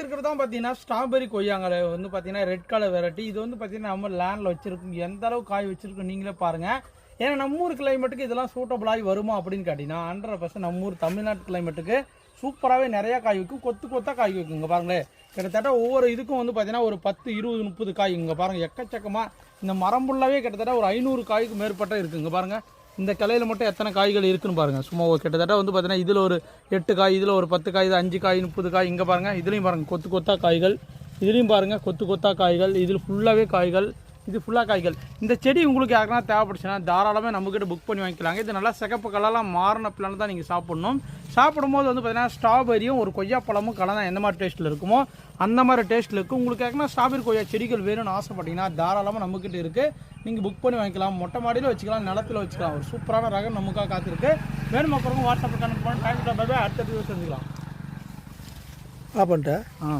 இருக்கிறது தான் பார்த்தீங்கன்னா ஸ்ட்ராபெரி கொய்யாங்கலை வந்து பார்த்தீங்கன்னா ரெட் கலர் வெரைட்டி இது வந்து பார்த்தீங்கன்னா நம்ம லேண்டில் வச்சிருக்கோம். எந்த அளவு காய் வச்சிருக்கோம் நீங்களே பாருங்க. ஏன்னா நம்ம ஊர் கிளைமேட்டுக்கு இதெல்லாம் சூட்டபிளாகி வருமா அப்படின்னு கேட்டிங்கன்னா ஹண்ட்ரட் பர்சன்ட் நம்ம ஊர் தமிழ்நாட்டு கிளைமேட்டுக்கு சூப்பராகவே நிறையா காய் வைக்கும். கொத்து கொத்தாக காய் வைக்கும். இங்கே பாருங்களேன். கிட்டத்தட்ட ஒவ்வொரு இதுக்கும் வந்து பார்த்தீங்கன்னா ஒரு பத்து இருபது முப்பது காய். இங்கே பாருங்கள் எக்கச்சக்கமாக இந்த மரம் கிட்டத்தட்ட ஒரு ஐநூறு காய்க்கு மேற்பட்ட இருக்குங்க பாருங்கள் இந்த கிளையில் மட்டும் எத்தனை காய்கள் இருக்குன்னு பாருங்கள் சும்மா ஒரு கிட்டத்தட்ட வந்து பார்த்தீங்கன்னா இதில் ஒரு எட்டு காய் இதில் ஒரு பத்து காய் இது அஞ்சு காய் முப்பது காய் இங்கே பாருங்கள் இதுலேயும் பாருங்கள் கொத்து கொத்தா காய்கள். இதுலேயும் பாருங்கள் கொத்து கொத்தா காய்கள் இதில் ஃபுல்லாகவே காய்கள் இது ஃபுல்லாக காய்கள். இந்த செடி உங்களுக்கு யாருக்குன்னா தேவைப்படுச்சுன்னா தாராளமாக நம்மக்கிட்ட புக் பண்ணி வாங்கிக்கலாங்க. இது நல்லா சிகப்பு கலர்லாம் மாறின பிளான் தான் நீங்கள் சாப்பிட்ணும். சாப்பிடும்போது வந்து பார்த்தீங்கன்னா ஸ்ட்ராபெரியும் ஒரு கொய்யாப்பழமும் கலந்தா எந்த மாதிரி டேஸ்ட்டில் இருக்குமோ அந்த மாதிரி டேஸ்ட்டில் இருக்கும் உங்களுக்கு யாருக்குன்னா ஸ்ட்ராபெரி கொய்யா செடிகள் வேணும்னு ஆசைப்பட்டீங்கன்னா தாராளமாக நம்மக்கிட்ட இருக்குது நீங்கள் புக் பண்ணி வாங்கிக்கலாம். மொட்டை மாடியில் வச்சுக்கலாம் நிலத்தில் வச்சுக்கலாம். ஒரு சூப்பரான ரகம் நமக்காக காத்திருக்கு. வேணும் அப்புறம் வாட்ஸ்அப்பில் கனெக்ட் பண்ணி அடுத்த ஆ பண்ணிட்டேன் ஆ.